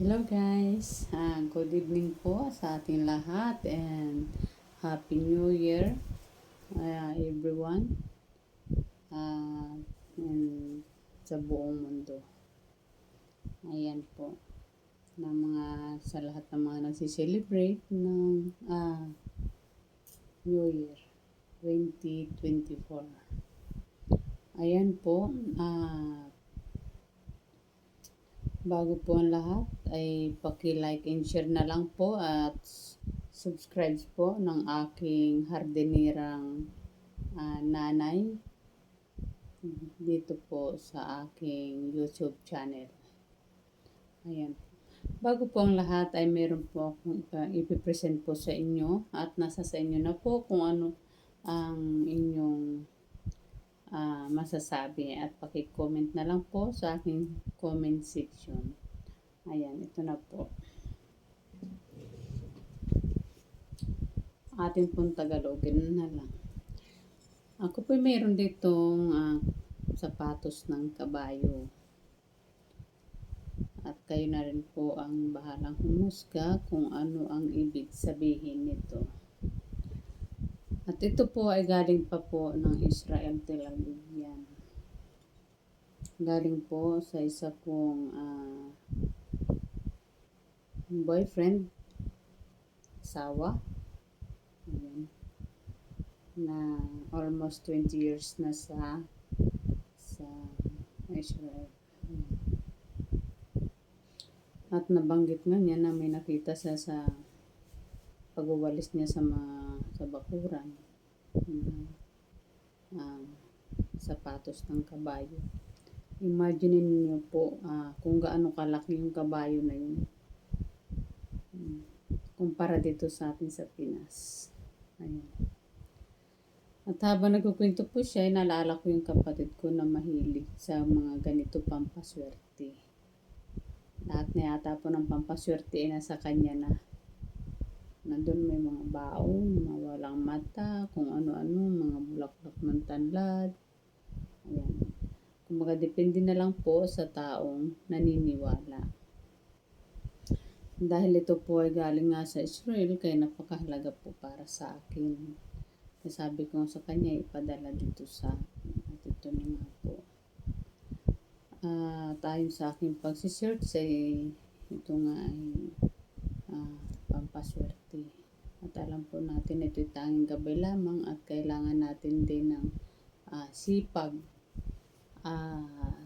Hello guys, Ah, good evening po sa ating lahat and Happy New Year ah, everyone Ah, and sa buong mundo. Ayan po ng mga sa lahat ng mga nagsi-celebrate ng ah, New Year 2024. Ayan po, ah, Bago po ang lahat ay paki-like and share na lang po at subscribe po ng aking hardinirang ah, nanay dito po sa aking YouTube channel. Ayan. Bago po ang lahat ay meron po akong ipa- ipipresent po sa inyo at nasa sa inyo na po kung ano ang inyong ah, masasabi at paki-comment na lang po sa aking comment section. Ayan, ito na po. Atin pong Tagalogin na lang. Ako po mayroon ditong ah, sapatos ng kabayo. At kayo na rin po ang bahalang humusga kung ano ang ibig sabihin nito. At ito po ay galing pa po ng Israel Tel Aviv yan. Galing po sa isa pong ah, boyfriend, asawa, ayan, na almost 20 years na sa sa Israel. At nabanggit nga niya na may nakita siya sa pagwawalis niya sa mga sa bakuran ng ah, sapatos ng kabayo. Imagine niyo po ah, kung gaano kalaki yung kabayo na yun. Hmm. Kumpara dito sa atin sa Pinas. Ayan. At habang nagkukwento po siya, ay naalala ko yung kapatid ko na mahilig sa mga ganito pampaswerte. Lahat na yata po ng pampaswerte ay nasa kanya na. Nandun may mga baon, mga walang mata, kung ano-ano, mga bulaklak ng tanlad. Ayan. Kumbaga, depende na lang po sa taong naniniwala. Dahil ito po ay galing nga sa Israel, kaya napakahalaga po para sa akin. Sabi ko sa kanya, ipadala dito sa akin. At ito na po. Ah, tayo sa aking pagsisearch ay ito nga ay ah, pampaswerte. At alam po natin ito'y tanging gabay lamang at kailangan natin din ng ah, sipag. Ah,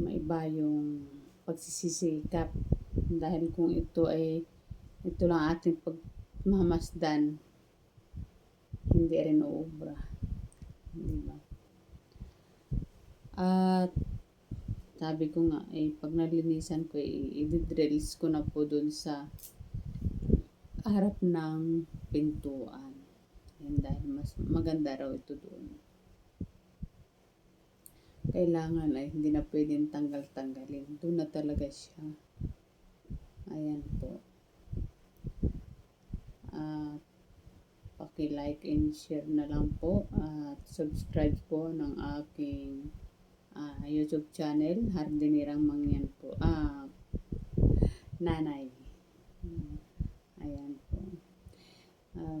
maiba yung pagsisikap dahil kung ito ay ito lang ating pagmamasdan hindi rin uubra. Di ba? At sabi ko nga eh pag nalinisan ko eh, i-drills ko na po dun sa harap ng pintuan Yan, dahil mas maganda raw ito doon kailangan ay hindi na pwedeng tanggal-tanggalin. Doon na talaga siya. Ayan po. At paki-like and share na lang po at subscribe po ng aking ah, YouTube channel Hardinirang Mangyan po. Ah, nanay. Hmm, Ayan po. Ah,